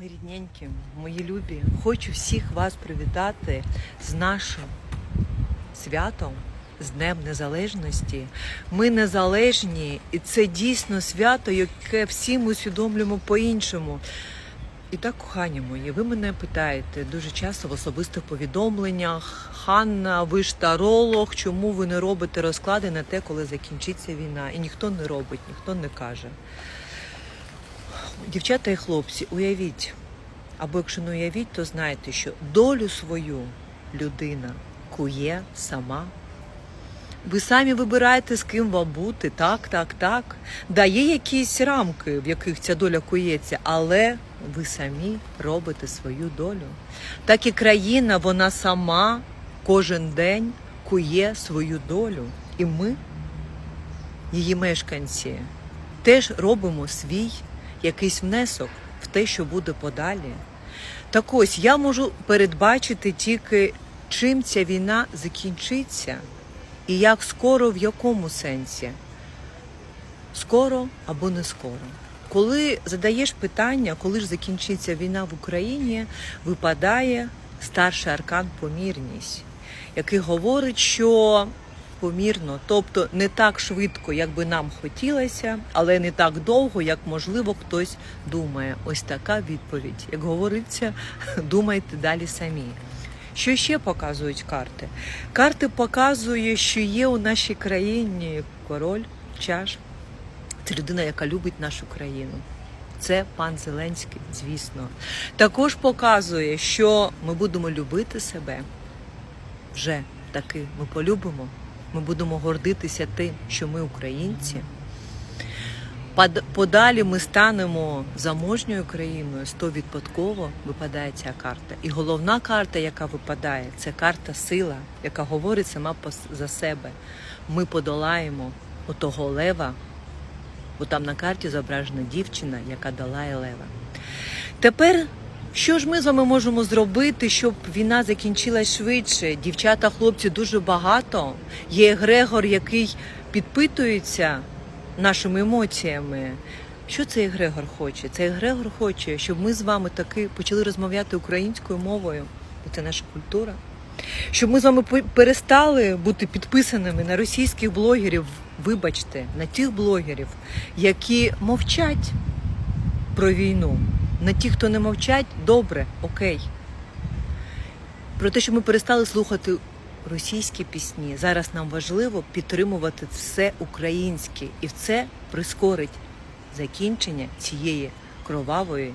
Мої рідненькі, мої любі, хочу всіх вас привітати з нашим святом, з Днем Незалежності. Ми незалежні, і це дійсно свято, яке всі ми усвідомлюємо по-іншому. І так, кохані мої, ви мене питаєте дуже часто в особистих повідомленнях. Ханна, ви ж таролог, чому ви не робите розклади на те, коли закінчиться війна? І ніхто не робить, ніхто не каже. Дівчата і хлопці, уявіть, або якщо не уявіть, то знайте, що долю свою людина кує сама. Ви самі вибираєте, з ким вам бути, так, так, так. Да, є якісь рамки, в яких ця доля кується, але ви самі робите свою долю. Так і країна, вона сама кожен день кує свою долю. І ми, її мешканці, теж робимо свій якийсь внесок в те, що буде подалі. Так ось я можу передбачити тільки, чим ця війна закінчиться, і як скоро, в якому сенсі. Скоро або не скоро. Коли задаєш питання, коли ж закінчиться війна в Україні, випадає старший аркан помірність, який говорить, що помірно, тобто не так швидко, як би нам хотілося, але не так довго, як можливо хтось думає. Ось така відповідь. Як говориться, думайте далі самі. Що ще показують карти? Карти показують, що є у нашій країні король, чаш. Це людина, яка любить нашу країну. Це пан Зеленський, звісно. Також показує, що ми будемо любити себе. Вже таки ми полюбимо. Ми будемо гордитися тим, що ми українці. Подалі ми станемо заможньою країною, стовідсотково випадає ця карта. І головна карта, яка випадає, це карта сила, яка говорить сама за себе. Ми подолаємо отого лева, бо там на карті зображена дівчина, яка долає лева. Тепер, що ж ми з вами можемо зробити, щоб війна закінчилась швидше? Дівчата, хлопці дуже багато. Є Грегор, який підпитується нашими емоціями. Що цей Грегор хоче? Цей Грегор хоче, щоб ми з вами таки почали розмовляти українською мовою, бо це наша культура. Щоб ми з вами пе- перестали бути підписаними на російських блогерів, вибачте, на тих блогерів, які мовчать про війну. На ті, хто не мовчать, добре, окей. Про те, що ми перестали слухати російські пісні. Зараз нам важливо підтримувати все українське, і це прискорить закінчення цієї кровавої